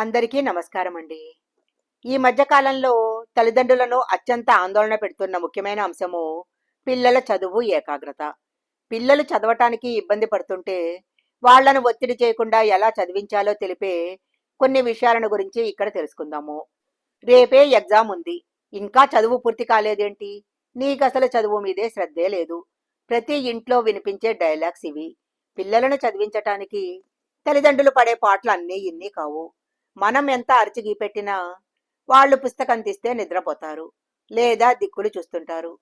అందరికీ నమస్కారం అండి ఈ మధ్యకాలంలో తల్లిదండ్రులను అత్యంత ఆందోళన పెడుతున్న ముఖ్యమైన అంశము పిల్లల చదువు ఏకాగ్రత. పిల్లలు చదవటానికి ఇబ్బంది పడుతుంటే వాళ్ళను ఒత్తిడి చేయకుండా ఎలా చదివించాలో తెలిపే కొన్ని విషయాలను గురించి ఇక్కడ తెలుసుకుందాము. రేపే ఎగ్జామ్ ఉంది. ఇంకా చదువు పూర్తి కాలేదేంటి? నీకు అసలు చదువు మీదే శ్రద్ధే లేదు. ప్రతి ఇంట్లో వినిపించే డైలాగ్స్ ఇవి. పిల్లలను చదివించటానికి తల్లిదండ్రులు పడే పాటలు అన్నీ ఇన్ని కావు. మనం ఎంత అరిచిగి పెట్టినా వాళ్ళు పుస్తకం తీస్తే నిద్రపోతారు లేదా దిక్కులు చూస్తుంటారు.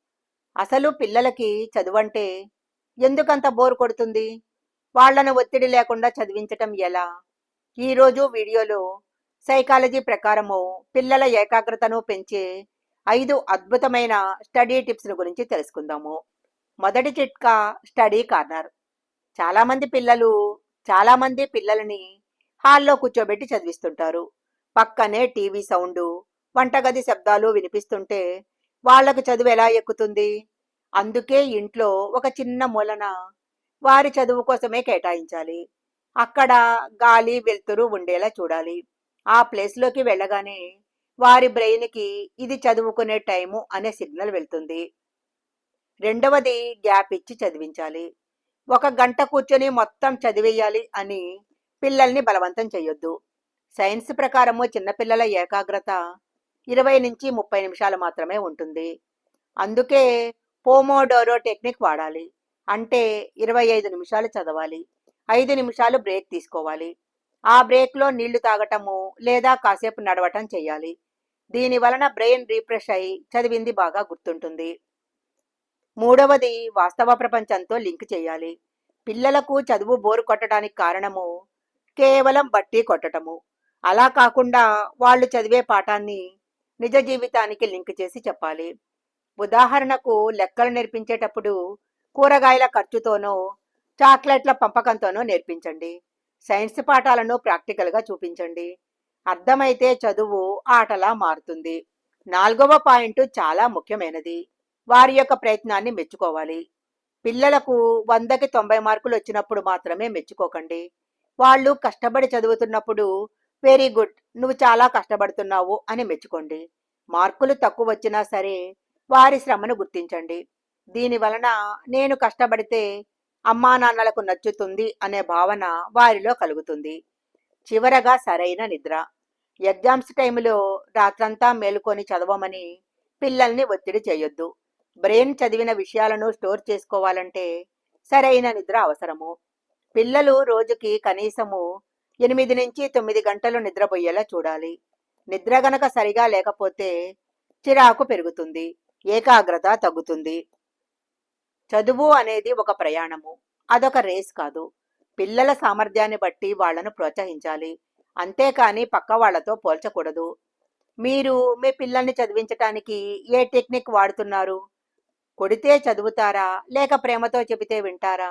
అసలు పిల్లలకి చదువంటే ఎందుకంత బోర్ కొడుతుంది? వాళ్ళను ఒత్తిడి లేకుండా చదివించటం ఎలా? ఈరోజు వీడియోలో సైకాలజీ ప్రకారము పిల్లల ఏకాగ్రతను పెంచే ఐదు అద్భుతమైన స్టడీ టిప్స్ గురించి తెలుసుకుందాము. మొదటి చిట్కా స్టడీ కార్నర్. చాలామంది పిల్లలు చాలామంది పిల్లలని హాల్లో కూర్చోబెట్టి చదివిస్తుంటారు. పక్కనే టీవీ సౌండు వంటగది శబ్దాలు వినిపిస్తుంటే వాళ్ళకు చదువు ఎలా ఎక్కుతుంది? అందుకే ఇంట్లో ఒక చిన్న మూలన వారి చదువు కోసమే కేటాయించాలి. అక్కడ గాలి వెలుతురు ఉండేలా చూడాలి. ఆ ప్లేస్లోకి వెళ్ళగానే వారి బ్రెయిన్కి ఇది చదువుకునే టైము అనే సిగ్నల్ వెళ్తుంది. రెండవది గ్యాప్ ఇచ్చి చదివించాలి. ఒక గంట కూర్చొని మొత్తం చదివేయాలి అని పిల్లల్ని బలవంతం చేయొద్దు సైన్స్ ప్రకారము చిన్నపిల్లల ఏకాగ్రత ఇరవై నుంచి ముప్పై నిమిషాలు మాత్రమే ఉంటుంది. అందుకే పోమోడోరో టెక్నిక్ వాడాలి. అంటే ఇరవై ఐదు నిమిషాలు చదవాలి. ఐదు నిమిషాలు బ్రేక్ తీసుకోవాలి. ఆ బ్రేక్లో నీళ్ళు తాగటము లేదా కాసేపు నడవటం చేయాలి దీని వలన బ్రెయిన్ రీఫ్రెష్ అయి చదివింది బాగా గుర్తుంటుంది. మూడవది వాస్తవ ప్రపంచంతో లింక్ చేయాలి పిల్లలకు చదువు బోరు కొట్టడానికి కారణము కేవలం బట్టి కొట్టటము. అలా కాకుండా వాళ్ళు చదివే పాఠాన్ని నిజ జీవితానికి లింక్ చేసి చెప్పాలి. ఉదాహరణకు లెక్కలు నేర్పించేటప్పుడు కూరగాయల ఖర్చుతోనో చాక్లెట్ల పంపకంతోనో నేర్పించండి. సైన్స్ పాఠాలను ప్రాక్టికల్గా చూపించండి. అర్థమైతే చదువు ఆటలా మారుతుంది. నాలుగవ పాయింట్ చాలా ముఖ్యమైనది. వారి యొక్క ప్రయత్నాన్ని మెచ్చుకోవాలి. పిల్లలకు వందకి తొంభై మార్కులు వచ్చినప్పుడు మాత్రమే మెచ్చుకోకండి. వాళ్ళు కష్టపడి చదువుతున్నప్పుడు వెరీ గుడ్ నువ్వు చాలా కష్టపడుతున్నావు అని మెచ్చుకోండి. మార్కులు తక్కువ వచ్చినా సరే వారి శ్రమను గుర్తించండి. దీని వలన నేను కష్టపడితే అమ్మా నాన్నలకు నచ్చుతుంది అనే భావన వారిలో కలుగుతుంది. చివరగా సరైన నిద్ర. ఎగ్జామ్స్ టైంలో రాత్రంతా మేలుకొని చదవమని పిల్లల్ని ఒత్తిడి చేయొద్దు. బ్రెయిన్ చదివిన విషయాలను స్టోర్ చేసుకోవాలంటే సరైన నిద్ర అవసరము. పిల్లలు రోజుకి కనీసము ఎనిమిది నుంచి తొమ్మిది గంటలు నిద్రపోయేలా చూడాలి. నిద్ర గనక సరిగా లేకపోతే చిరాకు పెరుగుతుంది ఏకాగ్రత తగ్గుతుంది. చదువు అనేది ఒక ప్రయాణము అదొక రేస్ కాదు. పిల్లల సామర్థ్యాన్ని బట్టి వాళ్ళను ప్రోత్సహించాలి. అంతేకాని పక్క వాళ్ళతో పోల్చకూడదు. మీరు మీ పిల్లల్ని చదివించటానికి ఏ టెక్నిక్ వాడుతున్నారు? కొడితే చదువుతారా? లేక ప్రేమతో చెబితే వింటారా?